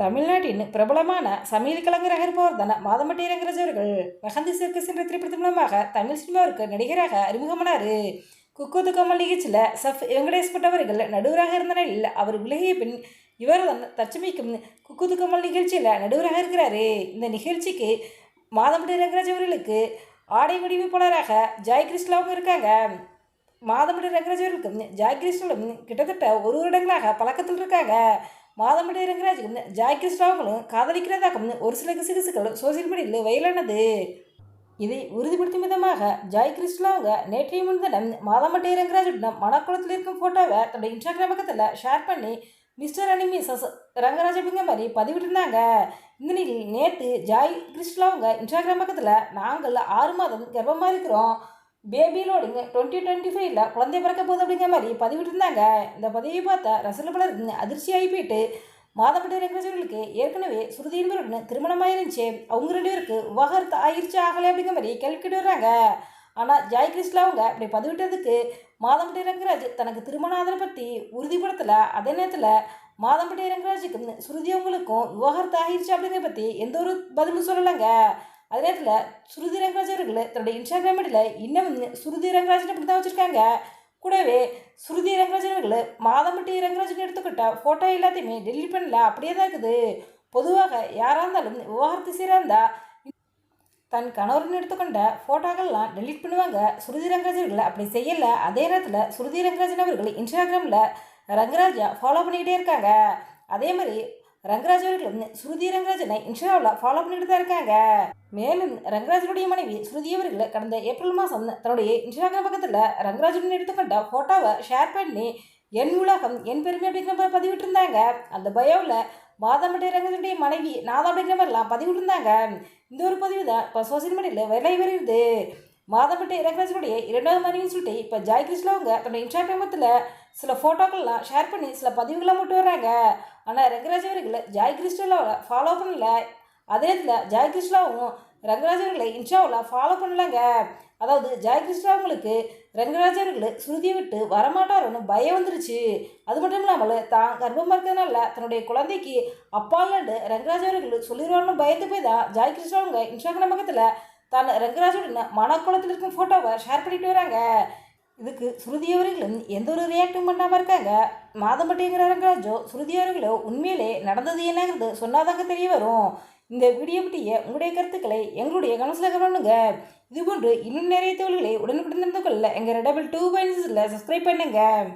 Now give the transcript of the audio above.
தமிழ்நாட்டின் பிரபலமான சமையல் கலைஞராக இருப்பவர் தான் மாதம்பட்டி ரங்கராஜ் அவர்கள் மெஹந்தி சர்க்கஸ் என்ற திரைப்படத்தின் மூலமாக தமிழ் சினிமாவிற்கு நடிகராக அறிமுகமானார். குக்கு கமல் நிகழ்ச்சியில் சஃப் வெங்கடேஷ் பட்டவர்கள் நடுவராக இருந்த நிலையில் அவர் விலகிய பின் இவர் தான் தற்சமைக்கும் குக்கு துக்கமல் நிகழ்ச்சியில் நடுவராக இருக்கிறாரு. இந்த நிகழ்ச்சிக்கு மாதம்பட்டி ரங்கராஜ் அவர்களுக்கு ஆடை வடிவமைப்பாளராக ஜாய் கிருஷ்ணாவும் இருக்காங்க. மாதம்பட்டி ரங்கராஜ் அவர்களுக்கும் ஜாய் கிருஷ்ணனும் கிட்டத்தட்ட ஒரு வருடங்களாக பழக்கத்தில் இருக்காங்க மாதமிட ரங்கராஜுக்கும் ஜாய் கிருஷ்ணாவும் காதலிக்கிறதாகவும் ஒரு சில கிசுகிசுகள் சோசியல் மீடியாவில் வயலானது. இதை உறுதிப்படுத்தும் விதமாக ஜாய் கிருஷ்ணாவுங்க நேற்றைய முன்தினம் மாதமட்டை ரங்கராஜுடன் மணக்குளத்தில் இருக்கும் ஃபோட்டோவை தன்னுடைய இன்ஸ்டாகிராம் பக்கத்தில் ஷேர் பண்ணி மிஸ்டர் அனிமி சஸ் ரங்கராஜ் அப்படிங்கிற மாதிரி பதிவிட்டிருந்தாங்க. இந்த நிலையில் நேற்று ஜாய் கிருஷ்ணாவுங்க இன்ஸ்டாகிராம் பக்கத்தில் நாங்கள் ஆறு மாதம் கர்ப்பமாக இருக்கிறோம். பேபி டுவெண்ட்டி டுவெண்ட்டி ஃபைவ்ல குழந்தை பிறக்க போகுது அப்படிங்கிற மாதிரி பதிவிட்டிருந்தாங்க. இந்த பதிவை பார்த்தா ரசல் பலர் அதிர்ச்சியாகி போயிட்டு மாதப்பட்ட ரங்கராஜர்களுக்கு ஏற்கனவே ஸ்ருதி என்பவருடன் திருமணம் ஆயிருந்துச்சு அவங்க ரெண்டு பேருக்கு விவாகரத்து ஆயிடுச்சு ஆகலை அப்படிங்கிற மாதிரி கேள்வி கேட்டு வர்றாங்க. ஆனால் ஜாய் கிருஷ்ணா அவங்க அப்படி பதிவிட்டதுக்கு மாதம்பட்டி ரங்கராஜ் தனக்கு திருமண ஆதரவை பற்றி உறுதிப்படுத்தலை. அதே நேரத்தில் மாதம்பட்டி ரங்கராஜுக்கு ஸ்ருதி அவங்களுக்கும் விவாகரத்து ஆகிடுச்சு அப்படிங்கிற பற்றி எந்த ஒரு பதிலும் சொல்லலைங்க. அதே நேரத்தில் ஸ்ருதி ரங்கராஜ் அவர்கள் தன்னுடைய இன்ஸ்டாகிராம் ஐடியில் இன்னும் ஸ்ருதி ரங்கராஜன் அப்படி தான் வச்சுருக்காங்க. கூடவே ஸ்ருதி ரங்கராஜன் அவர்கள் மாதம்பட்டி ரங்கராஜன் எடுத்துக்கிட்ட ஃபோட்டோ எல்லாத்தையுமே டெலிட் பண்ணல. அப்படியே தான் இருக்குது. பொதுவாக யாராக இருந்தாலும் விவாகரத்து சீராக இருந்தால் தன் கணவருன்னு எடுத்துக்கொண்ட ஃபோட்டோக்கள்லாம் டெலிட் பண்ணுவாங்க. ஸ்ருதி ரங்கராஜன் அப்படி செய்யலை. அதே நேரத்தில் ஸ்ருதி ரங்கராஜன் அவர்கள் இன்ஸ்டாகிராமில் ரங்கராஜா ஃபாலோ பண்ணிக்கிட்டே இருக்காங்க. அதே மாதிரி ரங்கராஜ் அவர்களும் ஸ்ருதி ரங்கராஜனை இன்ஷாவில் ஃபாலோ பண்ணிட்டு தான் இருக்காங்க. மேலும் ரங்கராஜனுடைய மனைவி ஸ்ருதி அவர்கள் கடந்த ஏப்ரல் மாதம் தன்னுடைய இன்ஸ்டாகிராம் பக்கத்தில் ரங்கராஜுடன் எடுத்துக்கொண்ட ஃபோட்டோவை ஷேர் பண்ணி என் உலகம் என் பெருமை அப்படிங்கிற மாதிரி பதிவிட்டிருந்தாங்க. அந்த பயோவில் மாதம்பட்டி ரங்கராஜனுடைய மனைவி நாதா அப்படிங்கிற மாதிரிலாம் பதிவிட்டிருந்தாங்க. இந்த ஒரு பதிவு தான் இப்போ சோசியல் மீடியாவில் விலை வருகிறது. மாதம்பட்டி ரங்கராஜனுடைய இரண்டாவது மனைவின்னு சொல்லிட்டு இப்போ ஜாய் கிருஷ்ணாவங்க தன்னுடைய இன்ஸ்டாகிராமத்தில் சில ஃபோட்டோக்கள்லாம் ஷேர் பண்ணி சில பதிவுகள்லாம் மட்டும் வர்றாங்க. ஆனால் ரங்கராஜவர்களை ஜாய் கிருஷ்ணாவை ஃபாலோ பண்ணல. அதே இதில் ஜாய் கிறிஸ்டலாவும் ரங்கராஜவர்களை இன்ஷாவில் ஃபாலோ பண்ணலங்க. அதாவது ஜாய் கிருஷ்ணா அவங்களுக்கு ரங்கராஜ் விட்டு வரமாட்டாருன்னு பயம் வந்துருச்சு. அது மட்டும் இல்லாமல் தான் கர்ப்பமாக இருக்கிறதுனால தன்னுடைய குழந்தைக்கு அப்பா இல்லைன்னு ரங்கராஜவர்கள் அவர்கள் பயந்து போய் தான் ஜாய் கிருஷ்ணா அவங்க இன்ஸ்டாகிராம் பக்கத்தில் தான் ரங்கராஜுடன் மனக்குளத்தில் இருக்கும் ஃபோட்டோவை ஷேர் பண்ணிட்டு வராங்க. இதுக்கு ஸ்ருதி அவர்களும் எந்த ஒரு ரியாக்டும் பண்ணாமல் இருக்காங்க? மாதம்பட்டிங்கிற ரங்கராஜோ ஸ்ருதி அவர்களோ உண்மையிலே நடந்தது என்னங்கிறது சொன்னாதாங்க தெரிய வரும். இந்த வீடியோ பற்றிய உங்களுடைய கருத்துக்களை எங்களுடைய கனசில் பண்ணுங்க. இதுபோன்று இன்னும் நிறைய தோல்களை உடனுக்குடன் நடந்து கொள்ள எங்கள் டபுள் டூ பாயிண்ட்ஸில் சப்ஸ்கிரைப் பண்ணுங்கள்